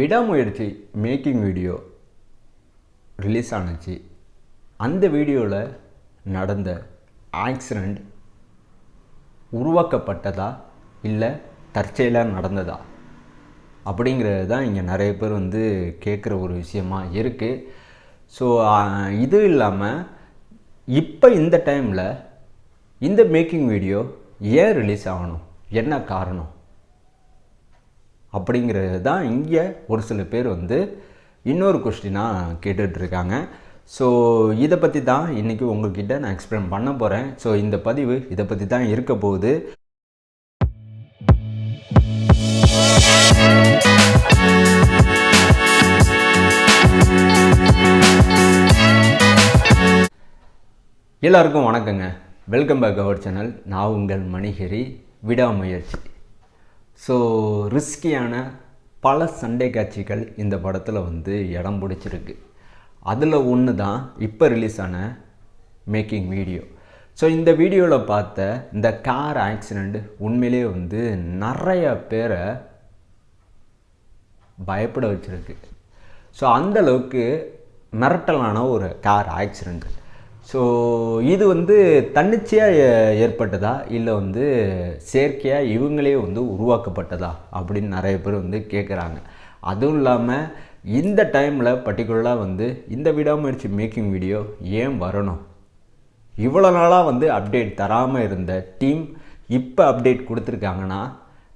விடாமுயற்சி making video release ஆனுச்சு. அந்த வீடியோவில் நடந்த ஆக்சிடெண்ட் உருவாக்கப்பட்டதா இல்லை தற்செயலாக நடந்ததா? அப்படிங்கிறது தான் இங்கே நிறைய பேர் வந்து கேட்குற ஒரு விஷயமா இருக்குது ஸோ இது இல்லாமல் இப்போ இந்த டைமில் இந்த மேக்கிங் வீடியோ ஏன் ரிலீஸ் ஆகணும்? என்ன காரணம்? அப்படிங்கிறது தான் இங்கே ஒரு சில பேர் வந்து இன்னொரு கொஸ்டினாக கேட்டுட்ருக்காங்க. ஸோ இதை பற்றி தான் இன்றைக்கி உங்கள்கிட்ட நான் எக்ஸ்பிளைன் பண்ண போகிறேன் ஸோ இந்த பதிவு இதை பற்றி தான் இருக்க போகுது. எல்லாருக்கும் வணக்கங்க. வெல்கம் பேக் அவர் சேனல் நான் உங்கள் மணிகிரி. விடாமுயற்சி. ஸோ ரிஸ்கியான பல சண்டை காட்சிகள் இந்த படத்தில் வந்து இடம் பிடிச்சிருக்கு. அதில் ஒன்று தான் இப்போ ரிலீஸ் ஆன மேக்கிங் வீடியோ ஸோ இந்த வீடியோவில் பார்த்த இந்த கார் ஆக்சிடெண்ட் உண்மையிலே வந்து நிறைய பேரை பயப்பட வச்சுருக்கு. ஸோ அந்தளவுக்கு மிரட்டலான ஒரு கார் ஆக்சிடெண்ட் ஸோ இது வந்து தன்னிச்சையாக ஏற்பட்டதா? இல்லை வந்து செயற்கையாக இவங்களே வந்து உருவாக்கப்பட்டதா? அப்படின்னு நிறைய பேர் வந்து கேட்குறாங்க அதுவும் இல்லாமல் இந்த டைமில் பர்டிகுலராக வந்து இந்த விடாமுயற்சி மேக்கிங் வீடியோ ஏன் வரணும்? இவ்வளோ நாளாக வந்து அப்டேட் தராமல் இருந்த டீம் இப்போ அப்டேட் கொடுத்துருக்காங்கன்னா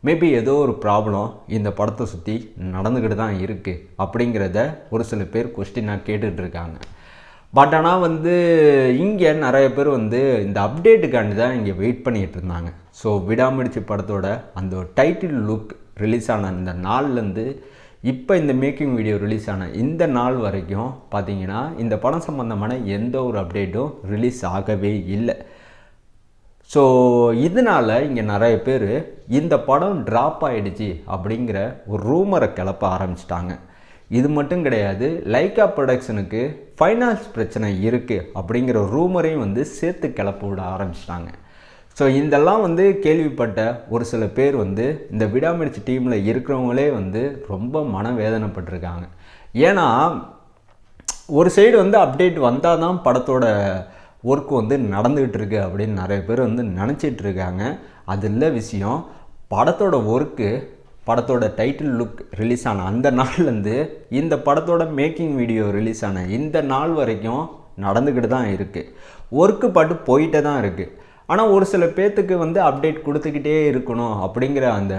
மேபி ஏதோ ஒரு ப்ராப்ளம் இந்த படத்தை சுற்றி நடந்துக்கிட்டு தான் இருக்குது அப்படிங்கிறத ஒரு சில பேர் கொஸ்டினாக கேட்டுட்ருக்காங்க பட் ஆனால் வந்து இங்கே நிறைய பேர் வந்து இந்த அப்டேட்டுக்காண்டி தான் இங்கே வெயிட் பண்ணிகிட்டு இருந்தாங்க. ஸோ விடாமுடிச்சு படத்தோட அந்த டைட்டில் லுக் ரிலீஸ் ஆன இந்த நாள்லேருந்து இப்போ இந்த மேக்கிங் வீடியோ ரிலீஸ் ஆன இந்த நாள் வரைக்கும் பார்த்தீங்கன்னா இந்த படம் சம்மந்தமான எந்த ஒரு அப்டேட்டும் ரிலீஸ் ஆகவே இல்லை. ஸோ இதனால் இங்கே நிறைய பேர் இந்த படம் ட்ராப் ஆகிடுச்சு அப்படிங்கிற ஒரு ரூமரை கிளப்ப ஆரம்பிச்சிட்டாங்க. இது மட்டும் கிடையாது லைக்கா ப்ரொடக்ஷனுக்கு ஃபைனான்ஸ் பிரச்சனை இருக்குது அப்படிங்கிற ரூமரையும் வந்து சேர்த்து கிளப்ப விட ஆரம்பிச்சிட்டாங்க. ஸோ இதெல்லாம் வந்து கேள்விப்பட்ட ஒரு சில பேர் வந்து இந்த விடாமுயற்சி டீமில் இருக்கிறவங்களே வந்து ரொம்ப மனவேதனைப்பட்டிருக்காங்க. ஏன்னா ஒரு சைடு வந்து அப்டேட் வந்தால் தான் படத்தோட ஒர்க் வந்து நடந்துகிட்டு இருக்கு அப்படின்னு நிறைய பேர் வந்து நினச்சிட்டு இருக்காங்க அது இல்லை விஷயம் படத்தோட ஒர்க்கு படத்தோட டைட்டில் லுக் ரிலீஸ் ஆன அந்த நாள்லேருந்து இந்த படத்தோட மேக்கிங் வீடியோ ரிலீஸ் ஆன இந்த நாள் வரைக்கும் நடந்துக்கிட்டு தான் இருக்குது ஒர்க்கு பாட்டு போயிட்டே தான் இருக்குது ஆனால் ஒரு சில பேர்த்துக்கு வந்து அப்டேட் கொடுத்துக்கிட்டே இருக்கணும் அப்படிங்கிற அந்த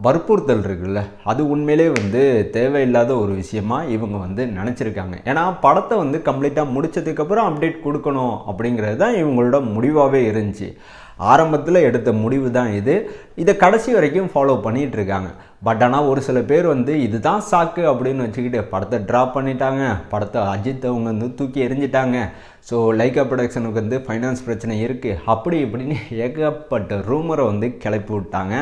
வற்புறுத்தல் இருக்குல்ல அது உண்மையிலே வந்து தேவையில்லாத ஒரு விஷயமா இவங்க வந்து நினச்சிருக்காங்க. ஏன்னா படத்தை வந்து கம்ப்ளீட்டாக முடித்ததுக்கப்புறம் அப்டேட் கொடுக்கணும் அப்படிங்கிறது தான் இவங்களோட முடிவாகவே இருந்துச்சு. ஆரம்பத்தில் எடுத்த முடிவு தான் இது. இதை கடைசி வரைக்கும் ஃபாலோ பண்ணிகிட்டு இருக்காங்க பட் ஆனால் ஒரு சில பேர் வந்து இதுதான் சாக்கு அப்படின்னு வச்சுக்கிட்டு படத்தை ட்ராப் பண்ணிட்டாங்க. படத்தை அஜித் அவங்க வந்து தூக்கி எரிஞ்சிட்டாங்க ஸோ லைக்கா ப்ரொடக்ஷனுக்கு வந்து ஃபைனான்ஸ் பிரச்சனை இருக்குது அப்படி இப்படின்னு ஏகப்பட்ட ரூமரை வந்து கிளப்பி விட்டாங்க.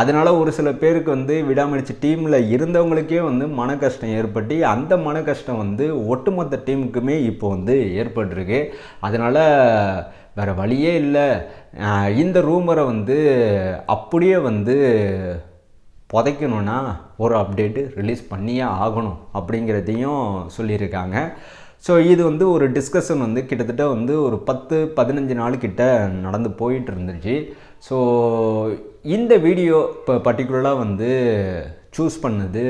அதனால் ஒரு சில பேருக்கு வந்து விடாமடிச்சு டீமில் இருந்தவங்களுக்கே வந்து மன கஷ்டம் ஏற்பட்டு அந்த மன கஷ்டம் வந்து ஒட்டுமொத்த டீமுக்குமே இப்போ வந்து ஏற்பட்டிருக்கு. அதனால் வேறு வழியே இல்லை. இந்த ரூமரை வந்து அப்படியே வந்து புதைக்கணுன்னா ஒரு அப்டேட்டு ரிலீஸ் பண்ணியே ஆகணும் அப்படிங்கிறதையும் சொல்லியிருக்காங்க. ஸோ இது வந்து ஒரு டிஸ்கஷன் வந்து கிட்டத்தட்ட வந்து ஒரு பத்து பதினஞ்சு நாள் கிட்ட நடந்து போயிட்டு இருந்துச்சு. ஸோ இந்த வீடியோ இப்போ பர்டிகுலராக வந்து சூஸ் பண்ணது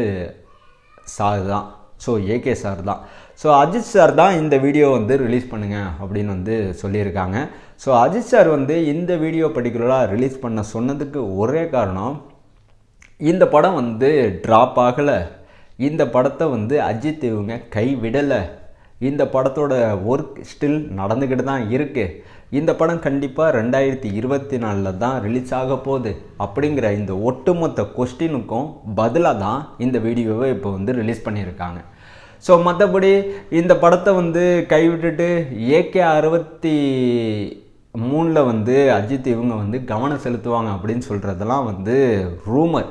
சார் தான். ஸோ ஏகே சார் தான். ஸோ அஜித் சார் தான் இந்த வீடியோ வந்து ரிலீஸ் பண்ணுங்கள் அப்படின்னு வந்து சொல்லியிருக்காங்க. ஸோ அஜித் சார் வந்து இந்த வீடியோ பர்டிகுலராக ரிலீஸ் பண்ண சொன்னதுக்கு ஒரே காரணம் இந்த படம் வந்து ட்ராப் ஆகலை. இந்த படத்தை வந்து அஜித் இவங்க கைவிடலை. இந்த படத்தோட ஒர்க் ஸ்டில் நடந்துக்கிட்டு தான் இருக்குது இந்த படம் கண்டிப்பாக ரெண்டாயிரத்தி இருபத்தி நாலில் தான் ரிலீஸ் ஆக போகுது அப்படிங்கிற இந்த ஒட்டுமொத்த கொஸ்டினுக்கும் பதிலாக தான் இந்த வீடியோவை இப்போ வந்து ரிலீஸ் பண்ணியிருக்காங்க. ஸோ மற்றபடி இந்த படத்தை வந்து கைவிட்டுட்டு ஏகே அறுபத்தி மூணில் வந்து அஜித் இவங்க வந்து கவனம் செலுத்துவாங்க அப்படின்னு சொல்கிறதெல்லாம் வந்து ரூமர்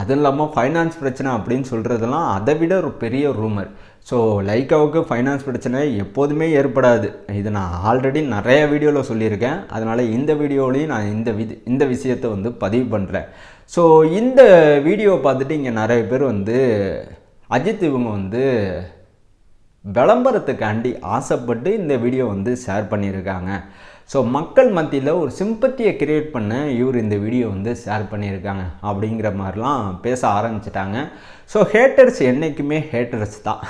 அதுவும் இல்லாமல் ஃபைனான்ஸ் பிரச்சனை அப்படின்னு சொல்கிறதெல்லாம் அதை விட ஒரு பெரிய ரூமர் ஸோ லைக்காவுக்கு ஃபைனான்ஸ் பிரச்சனை எப்போதுமே ஏற்படாது. இது நான் ஆல்ரெடி நிறைய வீடியோவில் சொல்லியிருக்கேன். அதனால் இந்த வீடியோலையும் நான் இந்த வி இந்த விஷயத்தை வந்து பதிவு பண்ணுறேன் ஸோ இந்த வீடியோவை பார்த்துட்டு இங்கே நிறைய பேர் வந்து அஜித் இவங்க வந்து விளம்பரத்துக்காண்டி ஆசைப்பட்டு இந்த வீடியோ வந்து ஷேர் பண்ணியிருக்காங்க. ஸோ மக்கள் மத்தியில் ஒரு சிம்பத்தியை கிரியேட் பண்ண இவர் இந்த வீடியோ வந்து ஷேர் பண்ணியிருக்காங்க அப்படிங்கிற மாதிரிலாம் பேச ஆரம்பிச்சிட்டாங்க. ஸோ ஹேட்டர்ஸ் என்றைக்குமே ஹேட்டர்ஸ் தான்.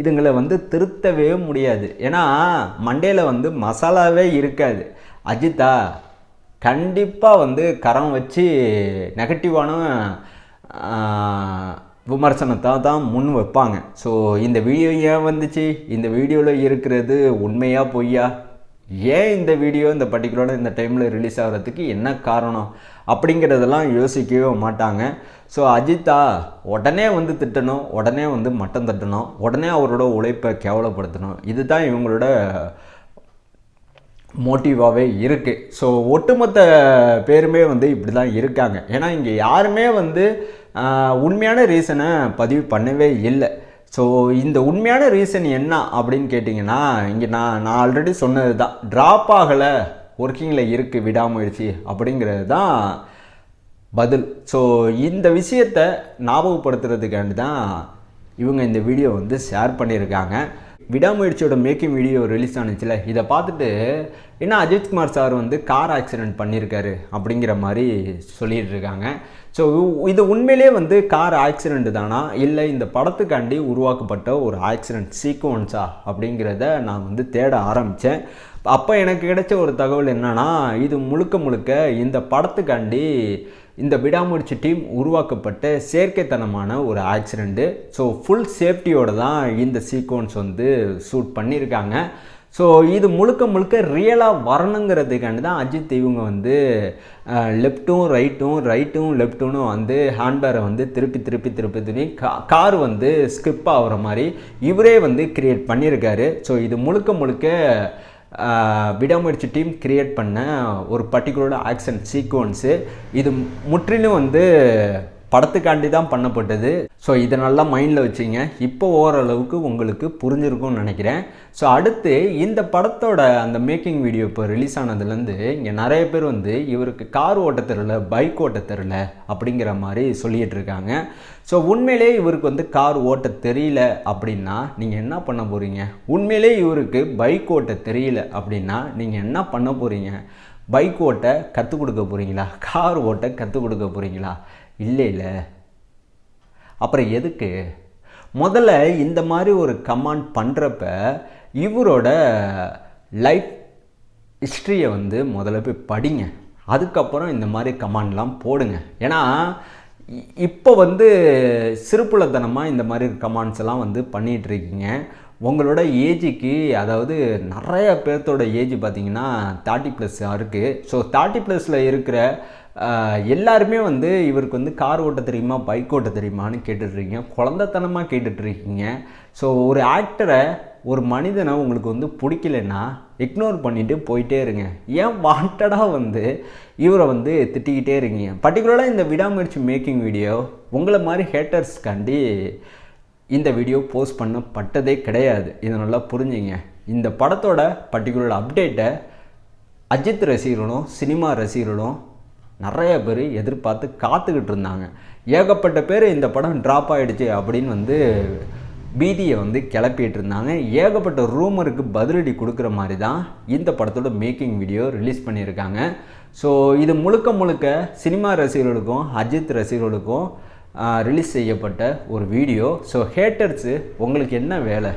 இதுங்களை வந்து திருத்தவே முடியாது. ஏன்னா மண்டேல வந்து மசாலாவே இருக்காது. அஜித்தா கண்டிப்பாக வந்து கரம் வச்சு நெகட்டிவான விமர்சனத்தை தான் முன் வைப்பாங்க. ஸோ இந்த வீடியோ ஏன் வந்துச்சு? இந்த வீடியோவில் இருக்கிறது உண்மையா பொய்யா? ஏன் இந்த வீடியோ இந்த பர்டிகுலராக இந்த டைமில் ரிலீஸ் ஆகிறதுக்கு என்ன காரணம்? அப்படிங்கிறதெல்லாம் யோசிக்கவே மாட்டாங்க. ஸோ அஜித்தா உடனே வந்து திட்டணும் உடனே வந்து மட்டம் தட்டணும் உடனே அவரோட உழைப்பை கேவலப்படுத்தணும். இதுதான் இவங்களோட மோட்டிவாகவே இருக்குது ஸோ ஒட்டுமொத்த பேருமே வந்து இப்படி தான் இருக்காங்க. ஏன்னா இங்கே யாருமே வந்து உண்மையான ரீசனை பதிவு பண்ணவே இல்லை. ஸோ இந்த உண்மையான ரீசன் என்ன அப்படின்னு கேட்டிங்கன்னா இங்கே நான் நான் ஆல்ரெடி சொன்னது தான் ட்ராப் ஆகலை ஒர்க்கிங்கில் இருக்குது விடாமுயற்சி அப்படிங்கிறது தான் பதில். ஸோ இந்த விஷயத்தை ஞாபகப்படுத்துறதுக்காண்டி தான் இவங்க இந்த வீடியோ வந்து ஷேர் பண்ணியிருக்காங்க. விடாமுயற்சியோட மேக்கிங் வீடியோ ரிலீஸ் ஆனுச்சுல. இதை பார்த்துட்டு என்ன அஜித்குமார் சார் வந்து கார் ஆக்சிடென்ட் பண்ணியிருக்காரு அப்படிங்கிற மாதிரி சொல்லிட்டு இருக்காங்க. ஸோ இது உண்மையிலே வந்து கார் ஆக்சிடெண்ட் தானா? இல்லை இந்த படத்துக்காண்டி உருவாக்கப்பட்ட ஒரு ஆக்சிடெண்ட் சீக்வன்ஸா அப்படிங்கிறத நான் வந்து தேட ஆரம்பித்தேன் அப்போ எனக்கு கிடைச்ச ஒரு தகவல் என்னன்னா இது முழுக்க முழுக்க இந்த படத்துக்காண்டி இந்த விடாமுயற்சி டீம் உருவாக்கப்பட்ட செயற்கைத்தனமான ஒரு ஆக்சிடெண்ட்டு ஸோ ஃபுல் சேஃப்டியோடு தான் இந்த சீக்வன்ஸ் வந்து ஷூட் பண்ணியிருக்காங்க. ஸோ இது முழுக்க முழுக்க ரியலாக வரணுங்கிறதுக்காண்டி தான் அஜித் இவங்க வந்து லெஃப்ட்டும் ரைட்டும் ரைட்டும் லெஃப்ட்டுன்னு வந்து ஹேண்ட்பேரை வந்து திருப்பி திருப்பி திருப்பி திருப்பி கா கார் வந்து ஸ்கிப் ஆகிற மாதிரி இவரே வந்து கிரியேட் பண்ணியிருக்காரு. ஸோ இது முழுக்க முழுக்க விடாமுயற்சி டீம் கிரியேட் பண்ண ஒரு பர்டிகுலர் ஆக்ஷன் சீக்வன்ஸு இது முற்றிலும் வந்து படத்துக்காண்டி தான் பண்ணப்பட்டது. ஸோ இதை நல்லா மைண்டில் வச்சுங்க. இப்போ ஓரளவுக்கு உங்களுக்கு புரிஞ்சிருக்கும்னு நினைக்கிறேன். ஸோ அடுத்து இந்த படத்தோட அந்த மேக்கிங் வீடியோ இப்போ ரிலீஸ் ஆனதுலேருந்து இங்கே நிறைய பேர் வந்து இவருக்கு கார் ஓட்ட தெரில பைக் ஓட்ட தெரில அப்படிங்கிற மாதிரி சொல்லிகிட்டு இருக்காங்க. ஸோ உண்மையிலே இவருக்கு வந்து கார் ஓட்ட தெரியல அப்படின்னா நீங்கள் என்ன பண்ண போகிறீங்க உண்மையிலே இவருக்கு பைக் ஓட்ட தெரியல அப்படின்னா நீங்கள் என்ன பண்ண போகிறீங்க பைக் ஓட்ட கற்றுக் கொடுக்க போகிறீங்களா கார் ஓட்ட கற்றுக் கொடுக்க போகிறீங்களா இல்லை இல்லை. அப்புறம் எதுக்கு? முதல்ல இந்த மாதிரி ஒரு கமாண்ட் பண்ணுறப்ப இவரோட லைஃப் ஹிஸ்ட்ரியை வந்து முதல்ல போய் படிங்க. அதுக்கப்புறம் இந்த மாதிரி கமாண்ட்லாம் போடுங்க. ஏன்னா இப்போ வந்து சிறுப்புலத்தனமாக இந்த மாதிரி கமாண்ட்ஸ் எல்லாம் வந்து பண்ணிகிட்ருக்கீங்க இருக்கீங்க. உங்களோட ஏஜுக்கு அதாவது நிறைய பேர்த்தோட ஏஜ் பார்த்தீங்கன்னா தேர்ட்டி ப்ளஸ் இருக்குது ஸோ தேர்ட்டி ப்ளஸில் இருக்கிற எல்லாருமே வந்து இவருக்கு வந்து கார் ஓட்ட தெரியுமா பைக் ஓட்ட தெரியுமான்னு கேட்டுட்ருக்கீங்க. குழந்தைத்தனமாக கேட்டுட்ருக்கீங்க. ஸோ ஒரு ஆக்டரை ஒரு மனிதனை உங்களுக்கு வந்து பிடிக்கலன்னா இக்னோர் பண்ணிட்டு போயிட்டே இருங்க. ஏன் வாண்டடாக வந்து இவரை வந்து திட்டிக்கிட்டே இருக்கீங்க? பர்டிகுலராக இந்த விடாமுயற்சி மேக்கிங் வீடியோ உங்களை மாதிரி ஹேட்டர்ஸ்க்காண்டி இந்த வீடியோ போஸ்ட் பண்ணப்பட்டதே கிடையாது. இதை நல்லா புரிஞ்சுங்க. இந்த படத்தோட பர்டிகுலர் அப்டேட்டை அஜித் ரசிகர்களும் சினிமா ரசிகர்களும் நிறைய பேர் எதிர்பார்த்து காத்துக்கிட்டு இருந்தாங்க. ஏகப்பட்ட பேர் இந்த படம் ட்ராப் ஆகிடுச்சு அப்படின்னு வந்து பீதியை வந்து கிளப்பிட்டு இருந்தாங்க. ஏகப்பட்ட ரூமருக்கு பதிலடி கொடுக்குற மாதிரி தான் இந்த படத்தோட மேக்கிங் வீடியோ ரிலீஸ் பண்ணியிருக்காங்க. ஸோ இது முழுக்க முழுக்க சினிமா ரசிகர்களுக்கும் அஜித் ரசிகர்களுக்கும் ரிலீஸ் செய்யப்பட்ட ஒரு வீடியோ ஸோ ஹேட்டர்ஸு உங்களுக்கு என்ன வேலை?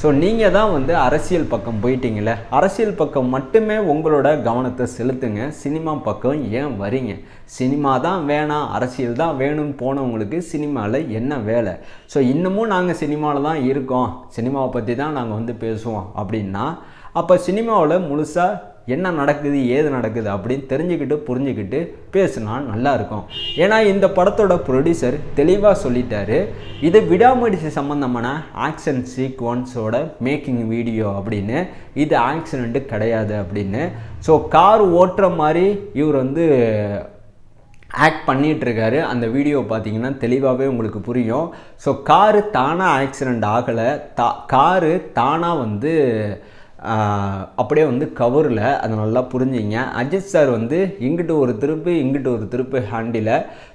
ஸோ நீங்கள் தான் வந்து அரசியல் பக்கம் போயிட்டீங்கள அரசியல் பக்கம் மட்டுமே உங்களோட கவனத்தை செலுத்துங்க. சினிமா பக்கம் ஏன் வரீங்க? சினிமா தான் வேணாம். அரசியல் தான் வேணும்னு போனவங்களுக்கு சினிமாவில் என்ன வேலை? ஸோ இன்னமும் நாங்கள் சினிமாவில் தான் இருக்கோம். சினிமாவை பற்றி தான் நாங்கள் வந்து பேசுவோம் அப்படின்னா அப்போ சினிமாவில் முழுசாக என்ன நடக்குது ஏது நடக்குது அப்படின்னு தெரிஞ்சுக்கிட்டு புரிஞ்சுக்கிட்டு பேசினா நல்லாயிருக்கும் ஏன்னா இந்த படத்தோட ப்ரொடியூசர் தெளிவாக சொல்லிட்டாரு இது விடாமுயற்சி சம்மந்தமான ஆக்ஷன் சீக்வன்ஸோட மேக்கிங் வீடியோ அப்படின்னு. இது ஆக்சிடெண்ட்டு கிடையாது அப்படின்னு. ஸோ கார் ஓட்டுற மாதிரி இவர் வந்து ஆக்ட் பண்ணிகிட்ருக்காரு அந்த வீடியோ பார்த்தீங்கன்னா தெளிவாகவே உங்களுக்கு புரியும். ஸோ காரு தானாக ஆக்சிடெண்ட் ஆகலை. தா காரு தானாக வந்து அப்படியே வந்து கவரில் அதை நல்லா புரிஞ்சிங்க. அஜித் சார் வந்து இங்கிட்டு ஒரு திருப்பு இங்கிட்டு ஒரு திருப்பு ஹேண்டில்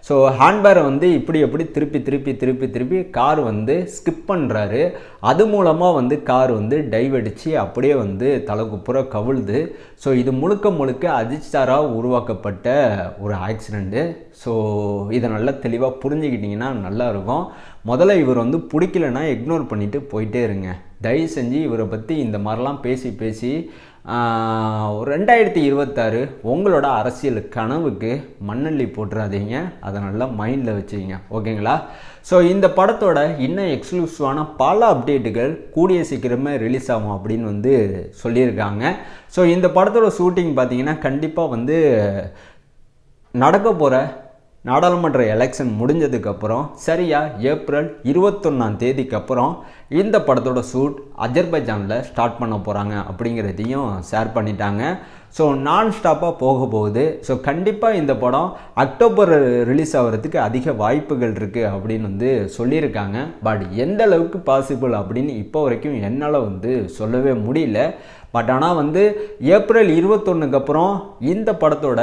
ஸோ ஹேண்ட்பேரை வந்து இப்படி எப்படி திருப்பி திருப்பி திருப்பி திருப்பி கார் வந்து ஸ்கிப் பண்ணுறாரு அது மூலமாக வந்து கார் வந்து டைவ் அடித்து அப்படியே வந்து தலைக்குப்புற கவிழ்து. ஸோ இது முழுக்க முழுக்க அஜித் சாராக உருவாக்கப்பட்ட ஒரு ஆக்சிடெண்ட்டு ஸோ இதை நல்லா தெளிவாக புரிஞ்சுக்கிட்டிங்கன்னா நல்லா இருக்கும் முதல்ல இவர் வந்து பிடிக்கலன்னா இக்னோர் பண்ணிவிட்டு போயிட்டே இருங்க. தயவு செஞ்சு இவரை பற்றி இந்த மாதிரிலாம் பேசி பேசி ஒரு ரெண்டாயிரத்தி இருபத்தாறு உங்களோட அரசியல் கனவுக்கு மண்ணள்ளி போட்டுறாதீங்க. அதை நல்லா மைண்டில் வச்சுக்கிங்க. ஓகேங்களா? ஸோ இந்த படத்தோட இன்னும் எக்ஸ்க்ளூசிவான பல அப்டேட்டுகள் கூடிய சீக்கிரமே ரிலீஸ் ஆகும் அப்படின்னு வந்து சொல்லியிருக்காங்க. ஸோ இந்த படத்தோட ஷூட்டிங் பார்த்தீங்கன்னா கண்டிப்பாக வந்து நடக்க போகிற நாடாளுமன்ற எலெக்ஷன் முடிஞ்சதுக்கப்புறம் சரியா ஏப்ரல் இருபத்தொன்னாம் தேதிக்கு அப்புறம் இந்த படத்தோட ஷூட் அஜர்பைஜானில் ஸ்டார்ட் பண்ண போகிறாங்க அப்படிங்கிறதையும் ஷேர் பண்ணிட்டாங்க. ஸோ நான் ஸ்டாப்பாக போக போகுது. ஸோ கண்டிப்பாக இந்த படம் அக்டோபர் ரிலீஸ் ஆகிறதுக்கு அதிக வாய்ப்புகள் இருக்குது அப்படின்னு வந்து சொல்லியிருக்காங்க. பட் எந்த அளவுக்கு பாசிபிள் அப்படின்னு இப்போ வரைக்கும் என்னால் வந்து சொல்லவே முடியல. பட் ஆனால் வந்து ஏப்ரல் இருபத்தொன்னுக்கு அப்புறம் இந்த படத்தோட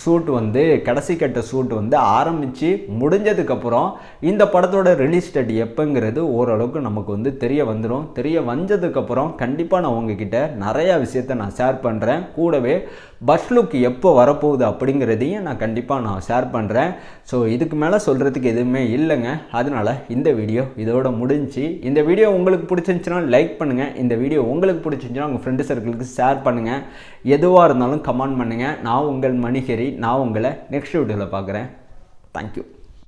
ஷூட் வந்து கடைசி கட்ட ஷூட் வந்து ஆரம்பித்து முடிஞ்சதுக்கப்புறம் இந்த படத்தோட ரிலீஸ் டேட் எப்போங்கிறது ஓரளவுக்கு நமக்கு வந்து தெரிய வந்துடும் தெரிய வந்ததுக்கப்புறம் கண்டிப்பாக நான் உங்ககிட்ட நிறையா விஷயத்த நான் ஷேர் பண்ணுறேன் கூடவே பஸ் லுக் எப்போ வரப்போகுது அப்படிங்கிறதையும் நான் கண்டிப்பாக நான் ஷேர் பண்ணுறேன் ஸோ இதுக்கு மேலே சொல்கிறதுக்கு எதுவுமே இல்லைங்க. அதனால் இந்த வீடியோ இதோட முடிஞ்சு இந்த வீடியோ உங்களுக்கு பிடிச்சிருந்துச்சுன்னா லைக் பண்ணுங்கள் இந்த வீடியோ உங்களுக்கு பிடிச்சிருந்துச்சுன்னா உங்கள் ஃப்ரெண்டு சர்க்கிளுக்கு ஷேர் பண்ணுங்கள் எதுவாக இருந்தாலும் கமெண்ட் பண்ணுங்கள் நான் உங்கள் மணிகரி. நான் உங்களை நெக்ஸ்ட் வீடியோவில் பார்க்குறேன். தேங்க்யூ